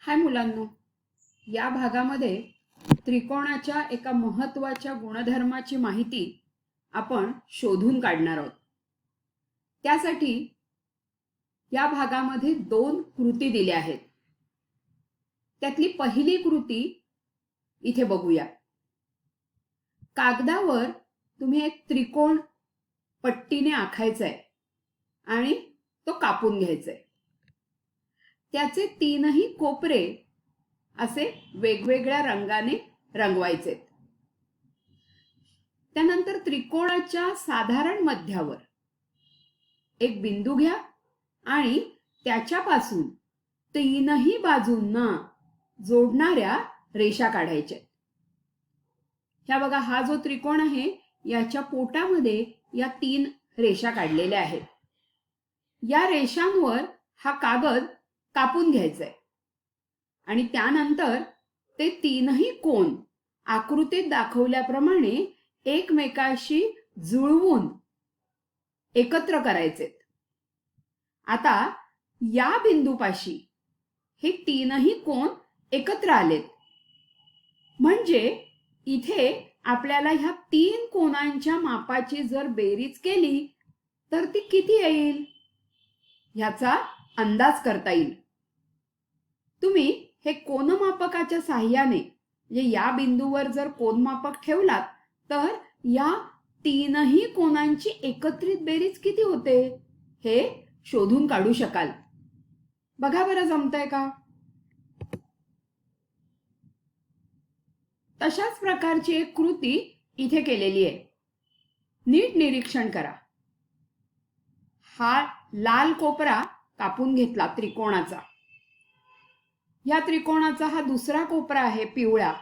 हाय मुलांनो. या भागामध्ये त्रिकोणाच्या एका महत्त्वाच्या गुणधर्माची माहिती आपण शोधून काढणार आहोत. त्यासाठी या भागामध्ये दोन कृती दिल्या आहेत. त्यातली पहिली कृती इथे बघूया. कागदावर तुम्ही एक त्रिकोण पट्टीने आखायचा आहे आणि तो कापून घ्यायचा आहे त्याचे तीनही कोपरे असे वेगवेगळ्या रंगाने रंगवायचे. त्यानंतर त्रिकोणाच्या साधारण मध्यावर एक बिंदू घ्या आणि त्याच्यापासून तीनही बाजूंना जोडणाऱ्या रेषा काढायच्या. ह्या बघा हा जो त्रिकोण आहे याच्या पोटामध्ये या तीन रेषा काढलेल्या आहेत. या रेषांवर हा कागद कापून घ्यायचंय. आणि त्यानंतर ते तीनही कोण आकृतीत दाखवल्याप्रमाणे एकमेकाशी जुळवून एकत्र करायचे आता या बिंदूपाशी हे तीनही कोण एकत्र आलेत? म्हणजे इथे आपल्याला ह्या तीन कोणांच्या मापाची जर बेरीज केली तर ती किती येईल? ह्याचा अंदाज करता येईल. तुम्ही हे कोनमापकाच्या साह्याने म्हणजे या बिंदूवर जर कोनमापक ठेवलात तर या तीनही कोणांची एकत्रित बेरीज किती होते? हे शोधून काढू शकाल. बघा बरं जमतंय का? तशाच प्रकारची एक कृती इथे केलेली आहे. नीट निरीक्षण करा. हा लाल कोपरा कापून घेतला त्रिकोणाचा. या त्रिकोणाचा हा दुसरा कोपरा आहे पिवळा.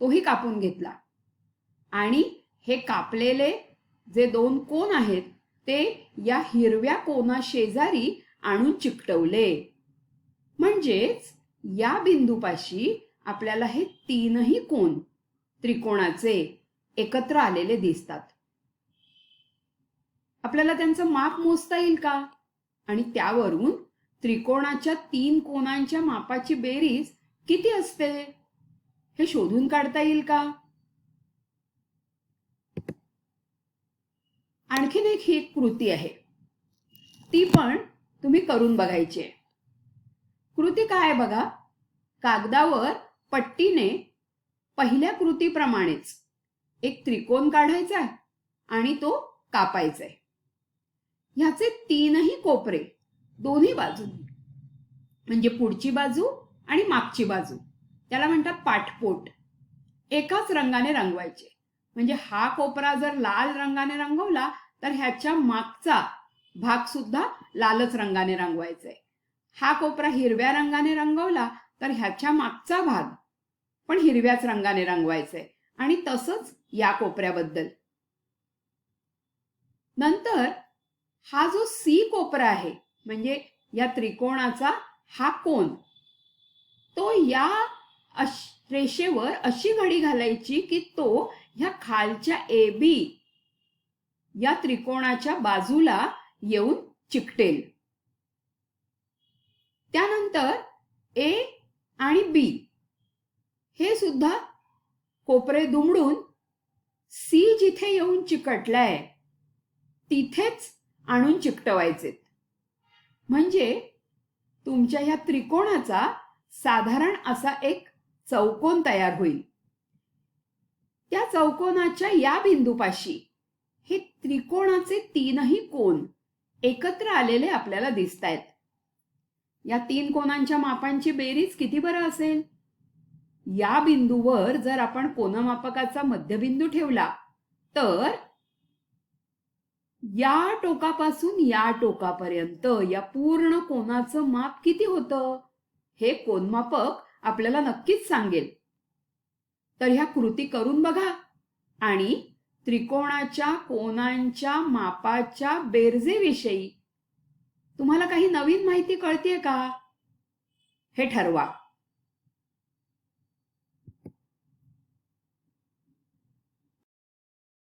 तोही कापून घेतला. आणि हे कापलेले जे दोन कोण आहेत ते या हिरव्या कोणा शेजारी आणून चिकटवले. म्हणजेच या बिंदूपाशी आपल्याला हे तीनही कोण त्रिकोणाचे एकत्र आलेले दिसतात. आपल्याला त्यांचं माप मोजता येईल का? आणि त्यावरून त्रिकोणाच्या तीन कोणांच्या मापाची बेरीज किती असते? हे शोधून काढता येईल का? आणखीन एक ही कृती आहे. ती पण तुम्ही करून बघायची आहे. कृती काय आहे बघा? कागदावर पट्टीने पहिल्या कृतीप्रमाणेच एक त्रिकोण काढायचा आहे आणि तो कापायचा आहे. ह्याचे तीनही कोपरे दोन्ही बाजू म्हणजे पुढची बाजू आणि मागची बाजू. त्याला म्हणतात पाठपोट. एकाच रंगाने रंगवायचे. म्हणजे हा कोपरा जर लाल रंगाने रंगवला तर ह्याच्या मागचा भाग सुद्धा लालच रंगाने रंगवायचा आहे हा कोपरा हिरव्या रंगाने रंगवला तर ह्याच्या मागचा भाग पण हिरव्याच रंगाने रंगवायचा आहे आणि तसंच या कोपऱ्याबद्दल. नंतर हा जो सी कोपरा आहे म्हणजे या त्रिकोणाचा हा कोण तो या अश रेषेवर अशी घडी घालायची की तो ह्या खालच्या ए बी या त्रिकोणाच्या बाजूला येऊन चिकटेल. त्यानंतर ए आणि बी हे सुद्धा कोपरे दुमडून सी जिथे येऊन चिकटलाय तिथेच आणून चिकटवायचे म्हणजे तुमच्या ह्या त्रिकोणाचा साधारण असा एक चौकोन तयार होईल. त्या चौकोनाच्या या बिंदूपाशी हे त्रिकोणाचे तीनही कोण एकत्र आलेले आपल्याला दिसत आहेत या तीन कोणांच्या मापांची बेरीज किती बरं असेल? या बिंदूवर जर आपण कोनमापकाचा मध्यबिंदू ठेवला तर या टोकापासून या टोकापर्यंत या पूर्ण कोणाचं माप किती होतं? हे कोनमापक आपल्याला नक्कीच सांगेल. तर ह्या कृती करून बघा. आणि त्रिकोणाच्या कोणांच्या मापाच्या बेरजेविषयी तुम्हाला काही नवीन माहिती कळतीये का? हे ठरवा.